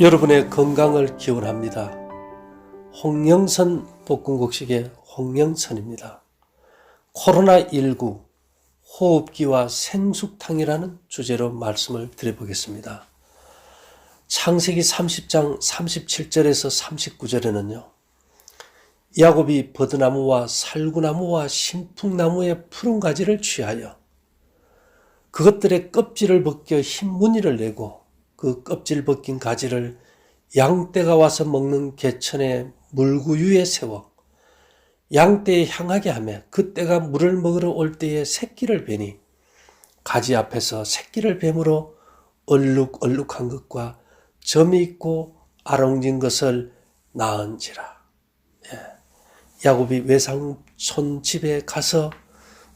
여러분의 건강을 기원합니다. 홍영선 볶음국식의 홍영선입니다. 코로나19 호흡기와 생숙탕이라는 주제로 말씀을 드려보겠습니다. 창세기 30장 37절에서 39절에는요. 야곱이 버드나무와 살구나무와 신풍나무의 푸른 가지를 취하여 그것들의 껍질을 벗겨 흰 무늬를 내고 그 껍질 벗긴 가지를 양떼가 와서 먹는 개천의 물구유에 세워 양떼에 향하게 하며 그때가 물을 먹으러 올 때에 새끼를 베니 가지 앞에서 새끼를 뱀으로 얼룩얼룩한 것과 점이 있고 아롱진 것을 낳은지라. 예. 야곱이 외상촌 집에 가서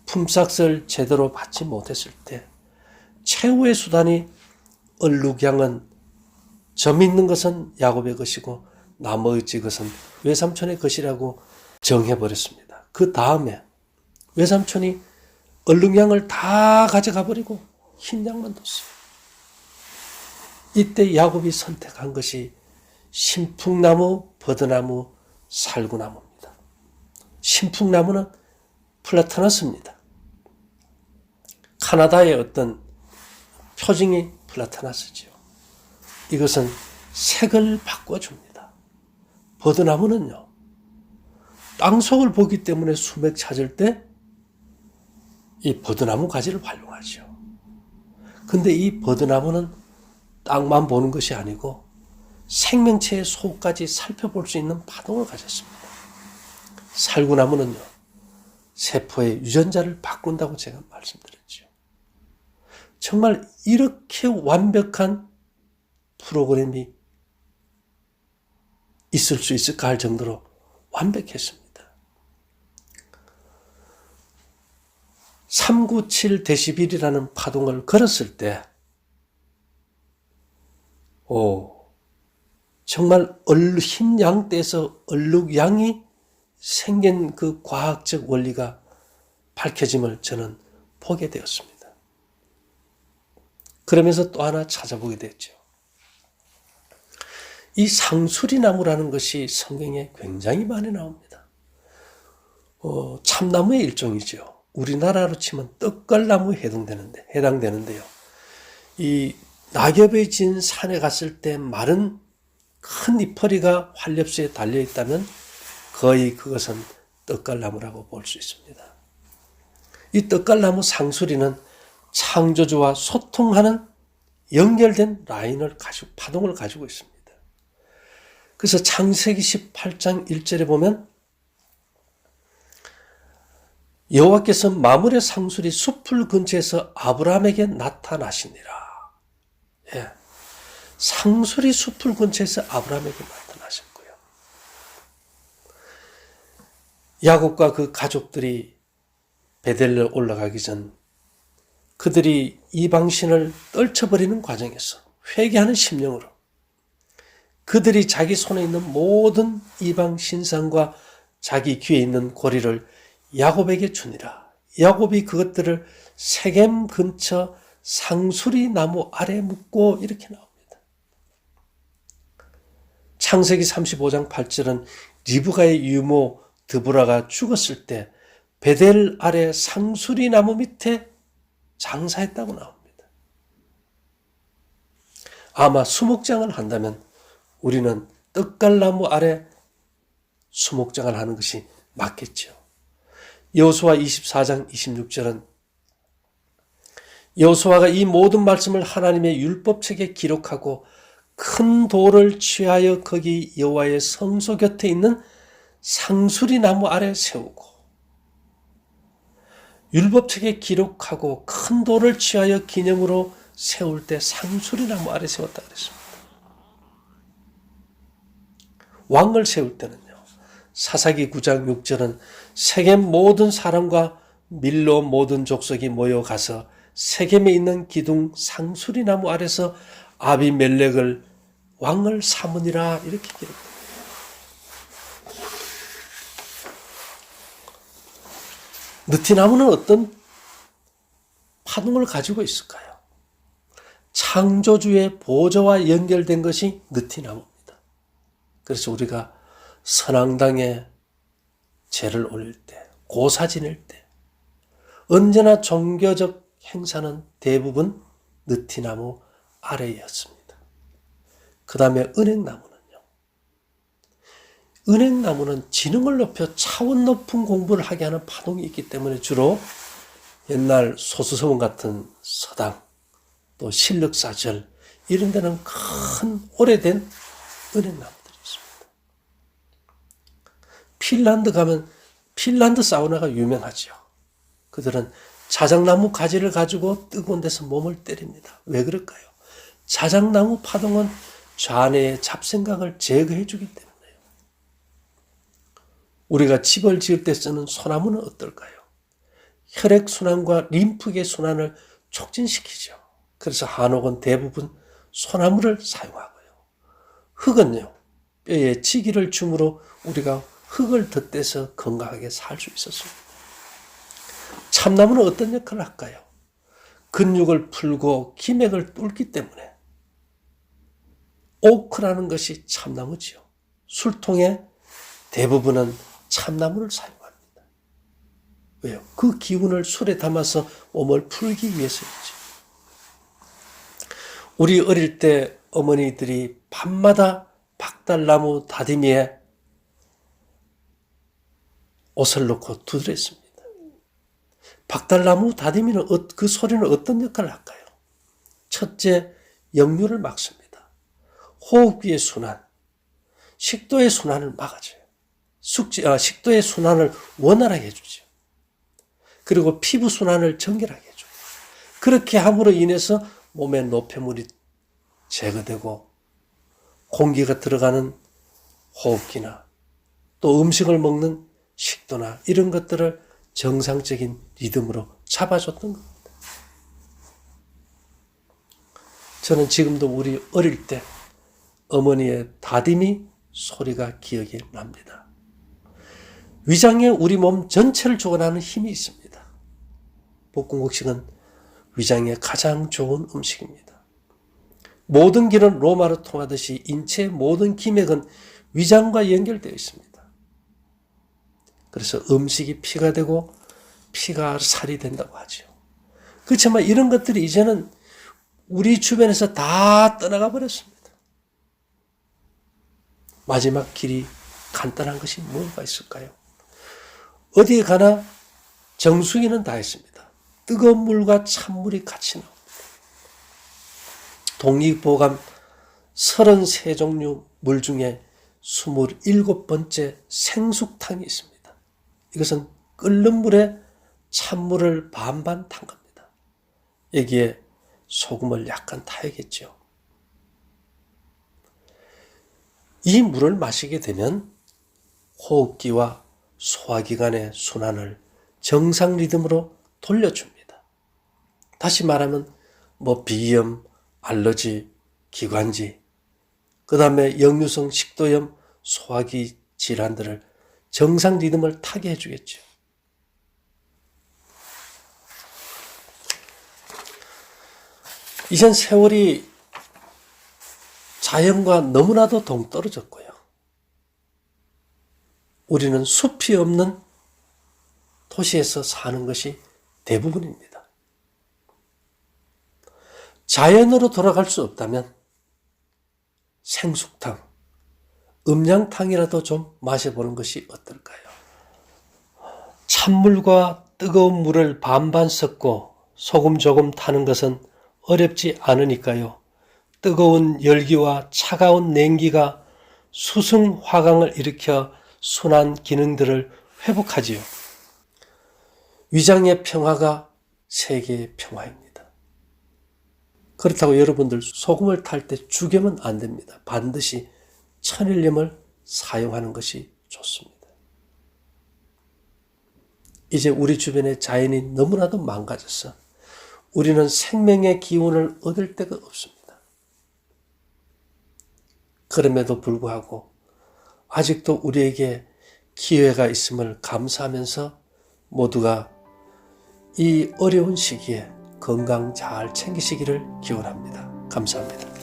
품삯을 제대로 받지 못했을 때 최후의 수단이 얼룩양은 점 있는 것은 야곱의 것이고 나머지 것은 외삼촌의 것이라고 정해버렸습니다. 그 다음에 외삼촌이 얼룩양을 다 가져가 버리고 흰 양만 뒀어요. 이때 야곱이 선택한 것이 신풍나무, 버드나무, 살구나무입니다. 신풍나무는 플라타너스입니다. 카나다의 어떤 표징이 플라타나스지요. 이것은 색을 바꿔줍니다. 버드나무는요, 땅속을 보기 때문에 수맥 찾을 때 이 버드나무 가지를 활용하죠. 근데 이 버드나무는 땅만 보는 것이 아니고 생명체의 속까지 살펴볼 수 있는 파동을 가졌습니다. 살구나무는요, 세포의 유전자를 바꾼다고 제가 말씀드렸죠. 정말 이렇게 완벽한 프로그램이 있을 수 있을까 할 정도로 완벽했습니다. 397데시빌이라는 파동을 걸었을 때, 오, 정말 얼, 흰 양떼에서 얼룩양이 생긴 그 과학적 원리가 밝혀짐을 저는 보게 되었습니다. 그러면서 또 하나 찾아보게 됐죠. 이 상수리나무라는 것이 성경에 굉장히 많이 나옵니다. 어, 참나무의 일종이죠. 우리나라로 치면 떡갈나무에 해당되는데, 해당되는데요. 이 낙엽에 진 산에 갔을 때 마른 큰 이파리가 활엽수에 달려 있다면 거의 그것은 떡갈나무라고 볼 수 있습니다. 이 떡갈나무 상수리는 창조주와 소통하는 연결된 라인을 가지고 파동을 가지고 있습니다. 그래서 창세기 18장 1절에 보면 여호와께서 마물의 상술이 숲을 근처에서 아브라함에게 나타나시니라. 예. 상술이 숲을 근처에서 아브라함에게 나타나셨고요. 야곱과 그 가족들이 베델로 올라가기 전 그들이 이방신을 떨쳐버리는 과정에서 회개하는 심령으로 그들이 자기 손에 있는 모든 이방 신상과 자기 귀에 있는 고리를 야곱에게 주니라. 야곱이 그것들을 세겜 근처 상수리 나무 아래 묻고 이렇게 나옵니다. 창세기 35장 8절은 리브가의 유모 드브라가 죽었을 때 베델 아래 상수리 나무 밑에 장사했다고 나옵니다. 아마 수목장을 한다면 우리는 떡갈나무 아래 수목장을 하는 것이 맞겠죠. 여호수아 24장 26절은 여호수아가 이 모든 말씀을 하나님의 율법책에 기록하고 큰 돌을 취하여 거기 여호와의 성소 곁에 있는 상수리 나무 아래 세우고 율법책에 기록하고 큰 돌을 취하여 기념으로 세울 때 상수리 나무 아래 세웠다 그랬습니다. 왕을 세울 때는요. 사사기 9장 6절은 세겜 모든 사람과 밀로 모든 족속이 모여가서 세겜에 있는 기둥 상수리 나무 아래서 아비멜렉을 왕을 삼으니라 이렇게 기록합니다. 느티나무는 어떤 파동을 가지고 있을까요? 창조주의 보좌와 연결된 것이 느티나무입니다. 그래서 우리가 선앙당에 제를 올릴 때, 고사 지낼 때, 언제나 종교적 행사는 대부분 느티나무 아래였습니다. 그 다음에 은행나무는요. 은행나무는 지능을 높여 차원 높은 공부를 하게 하는 파동이 있기 때문에 주로 옛날 소수서원 같은 서당, 또 실력사절, 이런 데는 큰 오래된 은행나무들이 있습니다. 핀란드 가면 핀란드 사우나가 유명하죠. 그들은 자작나무 가지를 가지고 뜨거운 데서 몸을 때립니다. 왜 그럴까요? 자작나무 파동은 좌뇌의 잡생각을 제거해 주기 때문에요. 우리가 집을 지을 때 쓰는 소나무는 어떨까요? 혈액순환과 림프계 순환을 촉진시키죠. 그래서 한옥은 대부분 소나무를 사용하고요. 흙은요, 뼈에 치기를 주므로 우리가 흙을 덧대서 건강하게 살 수 있었습니다. 참나무는 어떤 역할을 할까요? 근육을 풀고 기맥을 뚫기 때문에 오크라는 것이 참나무지요. 술통의 대부분은 참나무를 사용합니다. 왜요? 그 기운을 술에 담아서 몸을 풀기 위해서이죠. 우리 어릴 때 어머니들이 밤마다 박달나무 다디미에 옷을 넣고 두드렸습니다. 박달나무 다디미는 어- 그 소리는 어떤 역할을 할까요? 첫째, 역류를 막습니다. 호흡기의 순환, 식도의 순환을 막아줘요. 숙지, 아, 식도의 순환을 원활하게 해주죠. 그리고 피부 순환을 정결하게 해줘요. 그렇게 함으로 인해서 몸의 노폐물이 제거되고 공기가 들어가는 호흡기나 또 음식을 먹는 식도나 이런 것들을 정상적인 리듬으로 잡아줬던 겁니다. 저는 지금도 우리 어릴 때 어머니의 다짐이 소리가 기억이 납니다. 위장에 우리 몸 전체를 주관하는 힘이 있습니다. 볶음국식은 위장에 가장 좋은 음식입니다. 모든 길은 로마로 통하듯이 인체의 모든 기맥은 위장과 연결되어 있습니다. 그래서 음식이 피가 되고 피가 살이 된다고 하죠. 그렇지만 이런 것들이 이제는 우리 주변에서 다 떠나가 버렸습니다. 마지막 길이 간단한 것이 무엇가 있을까요? 어디에 가나 정수기는 다 있습니다. 뜨거운 물과 찬물이 같이 나옵니다. 독립보감 33종류 물 중에 27번째 생숙탕이 있습니다. 이것은 끓는 물에 찬물을 반반 탄 겁니다. 여기에 소금을 약간 타야겠죠. 이 물을 마시게 되면 호흡기와 소화기관의 순환을 정상 리듬으로 돌려줍니다. 다시 말하면 뭐 비염, 알러지, 기관지, 그 다음에 역류성 식도염, 소화기 질환들을 정상 리듬을 타게 해주겠죠. 이젠 세월이 자연과 너무나도 동떨어졌고요. 우리는 숲이 없는 도시에서 사는 것이 대부분입니다. 자연으로 돌아갈 수 없다면 생숙탕, 음양탕이라도 좀 마셔보는 것이 어떨까요? 찬물과 뜨거운 물을 반반 섞고 소금 조금 타는 것은 어렵지 않으니까요. 뜨거운 열기와 차가운 냉기가 수승 화강을 일으켜 순환 기능들을 회복하지요. 위장의 평화가 세계의 평화입니다. 그렇다고 여러분들 소금을 탈 때 죽이면 안 됩니다. 반드시 천일염을 사용하는 것이 좋습니다. 이제 우리 주변의 자연이 너무나도 망가져서 우리는 생명의 기운을 얻을 데가 없습니다. 그럼에도 불구하고 아직도 우리에게 기회가 있음을 감사하면서 모두가 이 어려운 시기에 건강 잘 챙기시기를 기원합니다. 감사합니다.